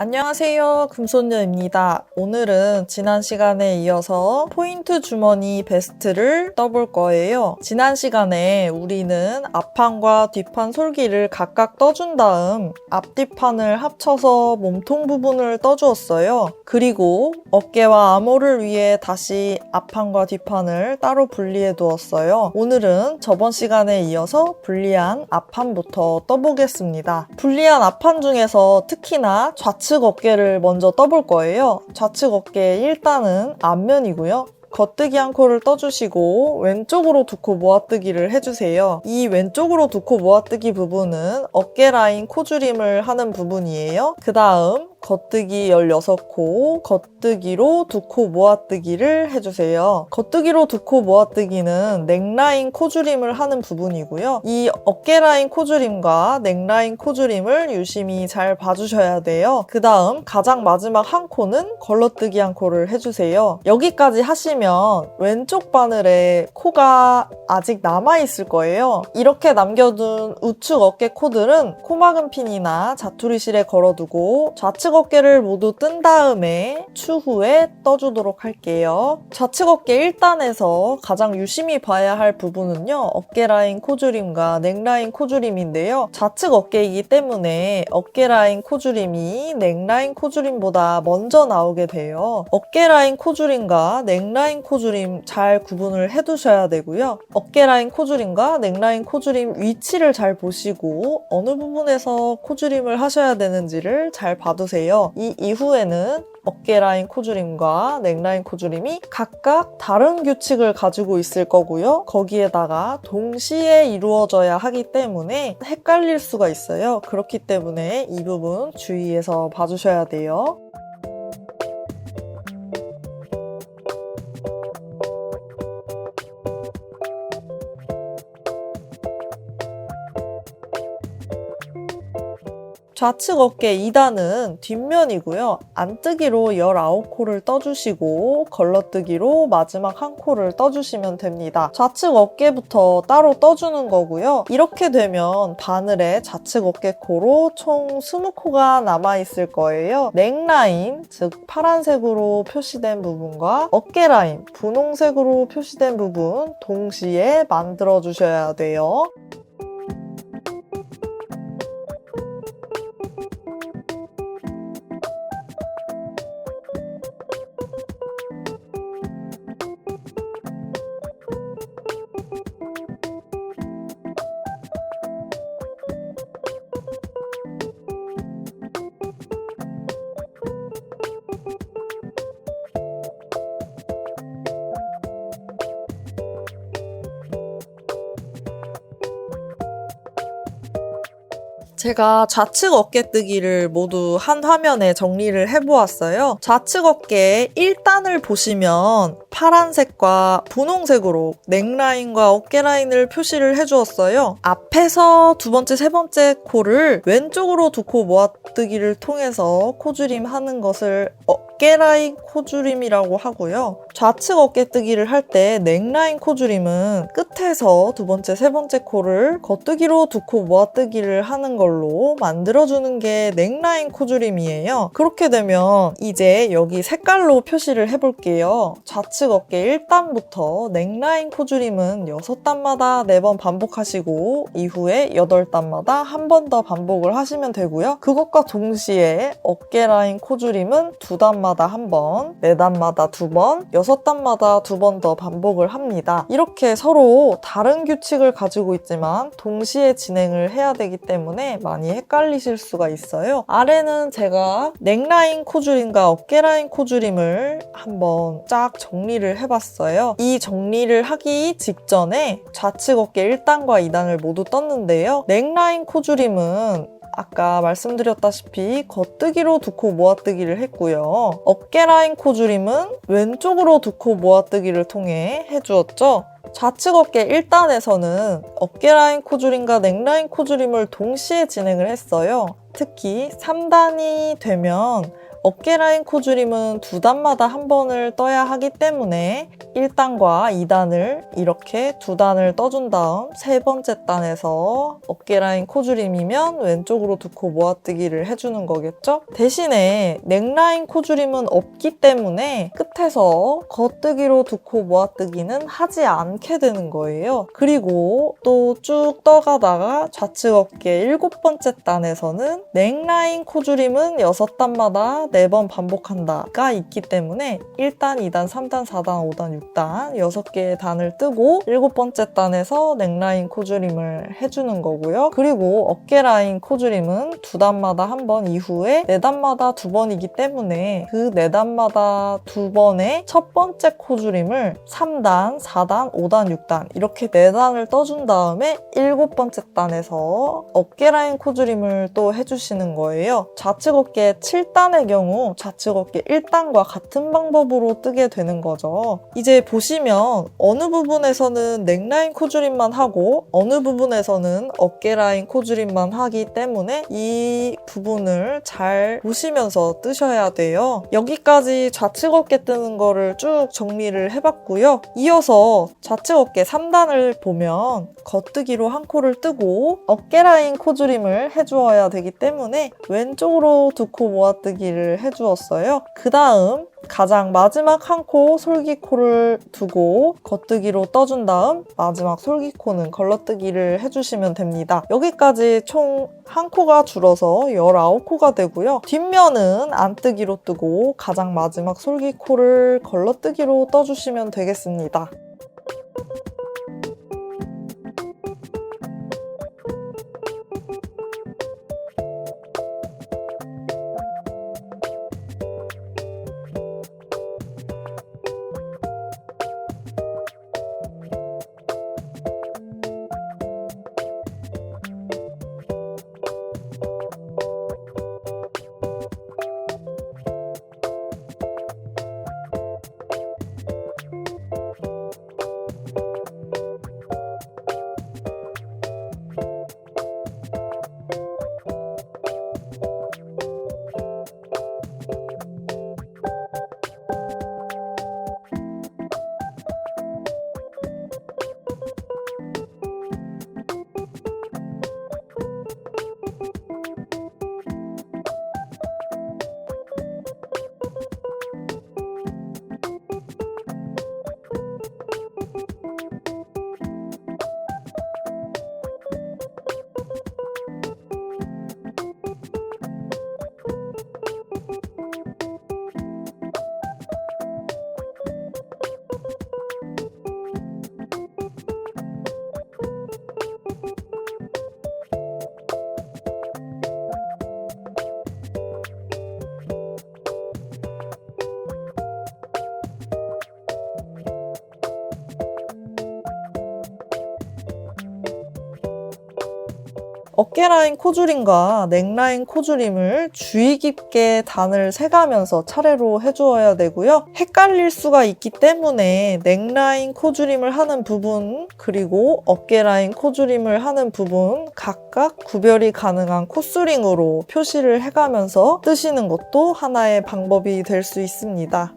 안녕하세요. 금손녀입니다. 오늘은 지난 시간에 이어서 포인트 주머니 베스트를 떠볼 거예요. 지난 시간에 우리는 앞판과 뒷판 솔기를 각각 떠준 다음 앞뒤판을 합쳐서 몸통 부분을 떠주었어요. 그리고 어깨와 암호를 위해 다시 앞판과 뒷판을 따로 분리해 두었어요. 오늘은 저번 시간에 이어서 분리한 앞판부터 떠보겠습니다. 분리한 앞판 중에서 특히나 좌측 어깨를 먼저 떠볼 거예요. 좌측 어깨 1단은 앞면이고요. 겉뜨기 한 코를 떠주시고 왼쪽으로 두 코 모아뜨기를 해주세요. 이 왼쪽으로 두 코 모아뜨기 부분은 어깨 라인 코줄임을 하는 부분이에요. 그 다음 겉뜨기 16코, 겉뜨기로 두코 모아뜨기를 해주세요. 겉뜨기로 두코 모아뜨기는 넥라인 코줄임을 하는 부분이고요. 이 어깨 라인 코줄임과 넥라인 코줄임을 유심히 잘 봐주셔야 돼요. 그 다음 가장 마지막 한 코는 걸러뜨기 한 코를 해주세요. 여기까지 하시면 왼쪽 바늘에 코가 아직 남아있을 거예요. 이렇게 남겨둔 우측 어깨 코들은 코막은 핀이나 자투리실에 걸어두고 좌측 어깨를 모두 뜬 다음에 추후에 떠주도록 할게요. 좌측 어깨 1단에서 가장 유심히 봐야 할 부분은요. 어깨 라인 코줄임과 넥 라인 코줄임인데요. 좌측 어깨이기 때문에 어깨 라인 코줄임이 넥 라인 코줄임보다 먼저 나오게 돼요. 어깨 라인 코줄임과 넥 라인 코줄임 잘 구분을 해두셔야 되고요. 어깨 라인 코줄임과 넥 라인 코줄임 위치를 잘 보시고 어느 부분에서 코줄임을 하셔야 되는지를 잘 봐두세요. 이 이후에는 어깨 라인 코줄임과 넥라인 코줄임이 각각 다른 규칙을 가지고 있을 거고요. 거기에다가 동시에 이루어져야 하기 때문에 헷갈릴 수가 있어요. 그렇기 때문에 이 부분 주의해서 봐주셔야 돼요. 좌측 어깨 2단은 뒷면이고요. 안뜨기로 19코를 떠주시고 걸러뜨기로 마지막 한 코를 떠주시면 됩니다. 좌측 어깨부터 따로 떠주는 거고요. 이렇게 되면 바늘에 좌측 어깨 코로 총 20코가 남아있을 거예요. 넥라인, 즉 파란색으로 표시된 부분과 어깨 라인, 분홍색으로 표시된 부분 동시에 만들어 주셔야 돼요. 제가 좌측 어깨뜨기를 모두 한 화면에 정리를 해보았어요. 좌측 어깨 1단을 보시면 파란색과 분홍색으로 넥라인과 어깨라인을 표시를 해주었어요. 앞에서 두 번째, 세 번째 코를 왼쪽으로 두 코 모아뜨기를 통해서 코줄임 하는 것을 어 깨라인 코줄임이라고 하고요. 좌측 어깨뜨기를 할 때 넥라인 코줄임은 끝에서 두 번째, 세 번째 코를 겉뜨기로 두 코 모아뜨기를 하는 걸로 만들어주는 게 넥라인 코줄임이에요. 그렇게 되면 이제 여기 색깔로 표시를 해볼게요. 좌측 어깨 1단부터 넥라인 코줄임은 6단마다 4번 반복하시고 이후에 8단마다 한 번 더 반복을 하시면 되고요. 그것과 동시에 어깨 라인 코줄임은 2단마다 한 번, 4단마다 두 번, 6단마다 두 번 더 반복을 합니다. 이렇게 서로 다른 규칙을 가지고 있지만 동시에 진행을 해야 되기 때문에 많이 헷갈리실 수가 있어요. 아래는 제가 넥라인 코줄임과 어깨 라인 코줄임을 한번 쫙 정리를 해봤어요. 이 정리를 하기 직전에 좌측 어깨 1단과 2단을 모두 떴는데요. 넥라인 코줄임은 아까 말씀드렸다시피 겉뜨기로 두 코 모아뜨기를 했고요. 어깨 라인 코줄임은 왼쪽으로 두 코 모아뜨기를 통해 해주었죠. 좌측 어깨 1단에서는 어깨 라인 코줄임과 넥 라인 코줄임을 동시에 진행을 했어요. 특히 3단이 되면 어깨 라인 코줄임은 두 단마다 한 번을 떠야 하기 때문에 1단과 2단을 이렇게 두 단을 떠준 다음 세 번째 단에서 어깨 라인 코줄임이면 왼쪽으로 두 코 모아뜨기를 해주는 거겠죠? 대신에 넥라인 코줄임은 없기 때문에 끝에서 겉뜨기로 두 코 모아뜨기는 하지 않게 되는 거예요. 그리고 또 쭉 떠가다가 좌측 어깨 일곱 번째 단에서는 넥라인 코줄임은 여섯 단마다 네번 반복한다가 있기 때문에 1단, 2단, 3단, 4단, 5단, 6단 여섯 개의 단을 뜨고 일곱 번째 단에서 넥라인 코줄임을 해주는 거고요. 그리고 어깨 라인 코줄임은 두 단마다 한 번 이후에 네 단마다 두 번이기 때문에 그 네 단마다 두 번의 첫 번째 코줄임을 3단, 4단, 5단, 6단 이렇게 네 단을 떠준 다음에 일곱 번째 단에서 어깨 라인 코줄임을 또 해주시는 거예요. 좌측 어깨 7단의 경우 좌측 어깨 1단과 같은 방법으로 뜨게 되는 거죠. 이제 보시면 어느 부분에서는 넥라인 코줄임만 하고 어느 부분에서는 어깨 라인 코줄임만 하기 때문에 이 부분을 잘 보시면서 뜨셔야 돼요. 여기까지 좌측 어깨 뜨는 거를 쭉 정리를 해봤고요. 이어서 좌측 어깨 3단을 보면 겉뜨기로 한 코를 뜨고 어깨 라인 코줄임을 해주어야 되기 때문에 왼쪽으로 두 코 모아뜨기를 해주었어요. 그 다음 가장 마지막 한 코 솔기코를 두고 겉뜨기로 떠준 다음 마지막 솔기코는 걸러뜨기를 해주시면 됩니다. 여기까지 총 한 코가 줄어서 19코가 되고요. 뒷면은 안뜨기로 뜨고 가장 마지막 솔기코를 걸러뜨기로 떠주시면 되겠습니다. 어깨 라인 코줄임과 넥라인 코줄임을 주의 깊게 단을 세가면서 차례로 해주어야 되고요. 헷갈릴 수가 있기 때문에 넥라인 코줄임을 하는 부분 그리고 어깨 라인 코줄임을 하는 부분 각각 구별이 가능한 코스링으로 표시를 해가면서 뜨시는 것도 하나의 방법이 될 수 있습니다.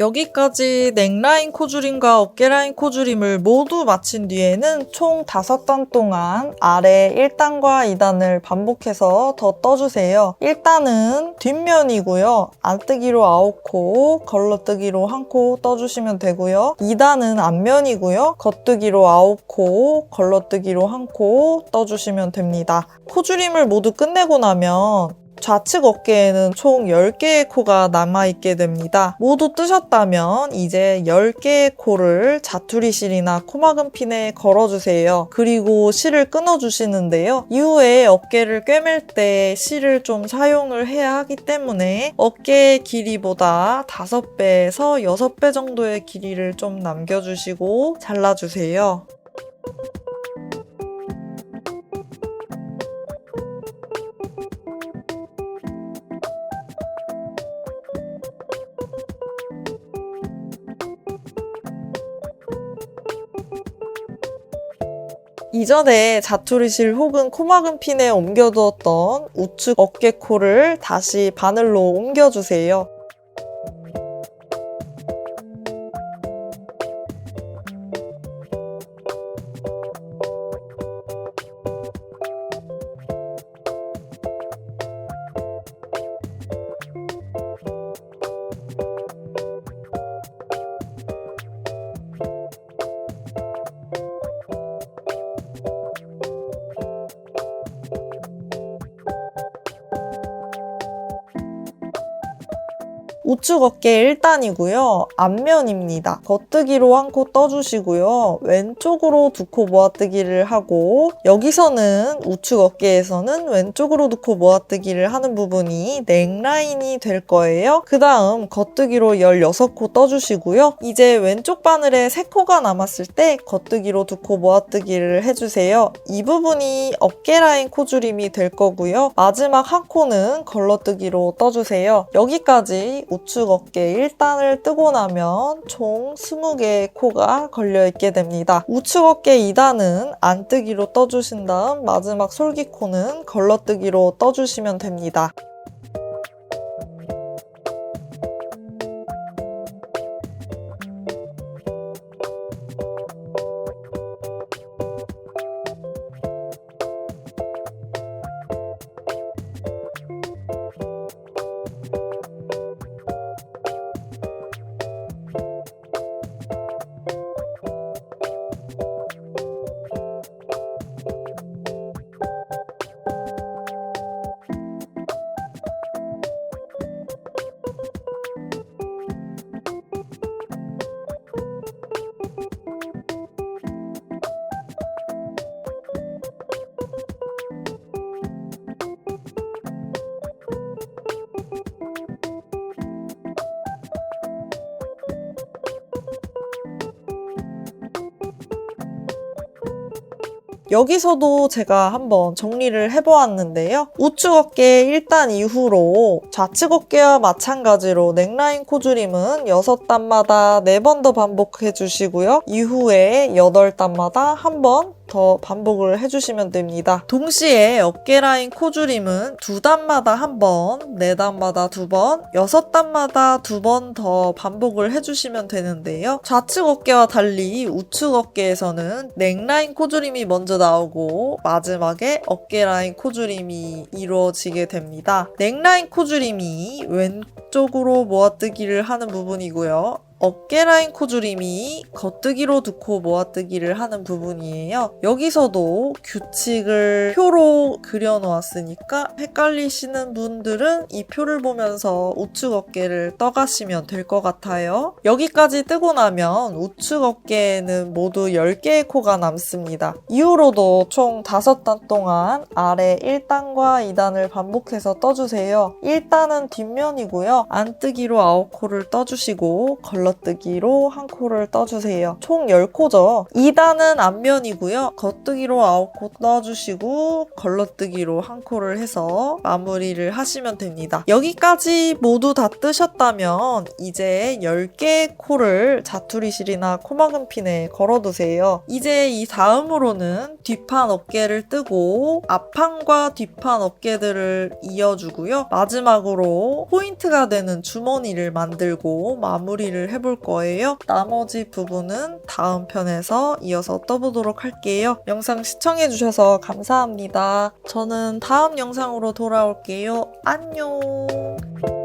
여기까지 넥라인 코줄임과 어깨라인 코줄임을 모두 마친 뒤에는 총 5단 동안 아래 1단과 2단을 반복해서 더 떠주세요. 1단은 뒷면이고요. 안뜨기로 9코, 걸러뜨기로 1코 떠주시면 되고요. 2단은 앞면이고요. 겉뜨기로 9코, 걸러뜨기로 1코 떠주시면 됩니다. 코줄임을 모두 끝내고 나면 좌측 어깨에는 총 10개의 코가 남아있게 됩니다. 모두 뜨셨다면 이제 10개의 코를 자투리 실이나 코막은 핀에 걸어주세요. 그리고 실을 끊어주시는데요. 이후에 어깨를 꿰맬 때 실을 좀 사용을 해야 하기 때문에 어깨의 길이보다 5배에서 6배 정도의 길이를 좀 남겨주시고 잘라주세요. 이전에 자투리실 혹은 코막은 핀에 옮겨두었던 우측 어깨코를 다시 바늘로 옮겨주세요. 우측 어깨 1단이고요. 앞면입니다. 겉뜨기로 한 코 떠주시고요. 왼쪽으로 두 코 모아뜨기를 하고 여기서는 우측 어깨에서는 왼쪽으로 두 코 모아뜨기를 하는 부분이 넥라인이 될 거예요. 그 다음 겉뜨기로 16코 떠주시고요. 이제 왼쪽 바늘에 3코가 남았을 때 겉뜨기로 두 코 모아뜨기를 해주세요. 이 부분이 어깨 라인 코줄임이 될 거고요. 마지막 한 코는 걸러뜨기로 떠주세요. 여기까지 우측 어깨 1단을 뜨고 나면 총 20개의 코가 걸려있게 됩니다. 우측 어깨 2단은 안뜨기로 떠주신 다음 마지막 솔기코는 걸러뜨기로 떠주시면 됩니다. 여기서도 제가 한번 정리를 해보았는데요. 우측 어깨 1단 이후로 좌측 어깨와 마찬가지로 넥라인 코줄임은 6단마다 4번 더 반복해 주시고요. 이후에 8단마다 한번 더 반복을 해주시면 됩니다. 동시에 어깨 라인 코줄임은 두 단마다 한 번, 네 단마다 두 번, 여섯 단마다 두 번 더 반복을 해주시면 되는데요. 좌측 어깨와 달리 우측 어깨에서는 넥라인 코줄임이 먼저 나오고 마지막에 어깨 라인 코줄임이 이루어지게 됩니다. 넥라인 코줄임이 왼쪽으로 모아뜨기를 하는 부분이고요. 어깨 라인 코줄임이 겉뜨기로 두 코 모아뜨기를 하는 부분이에요. 여기서도 규칙을 표로 그려놓았으니까 헷갈리시는 분들은 이 표를 보면서 우측 어깨를 떠가시면 될 것 같아요. 여기까지 뜨고 나면 우측 어깨에는 모두 10개의 코가 남습니다. 이후로도 총 5단 동안 아래 1단과 2단을 반복해서 떠주세요. 1단은 뒷면이고요. 안뜨기로 9코를 떠주시고 걸러 걸러뜨기로 한 코를 떠주세요. 총 10코죠. 2단은 앞면이고요. 겉뜨기로 9코 떠주시고 걸러뜨기로 한 코를 해서 마무리를 하시면 됩니다. 여기까지 모두 다 뜨셨다면 이제 10개의 코를 자투리실이나 코막은 핀에 걸어두세요. 이제 이 다음으로는 뒷판 어깨를 뜨고 앞판과 뒷판 어깨들을 이어주고요. 마지막으로 포인트가 되는 주머니를 만들고 마무리를 해 해볼 거예요. 나머지 부분은 다음 편에서 이어서 떠보도록 할게요. 영상 시청해주셔서 감사합니다. 저는 다음 영상으로 돌아올게요. 안녕!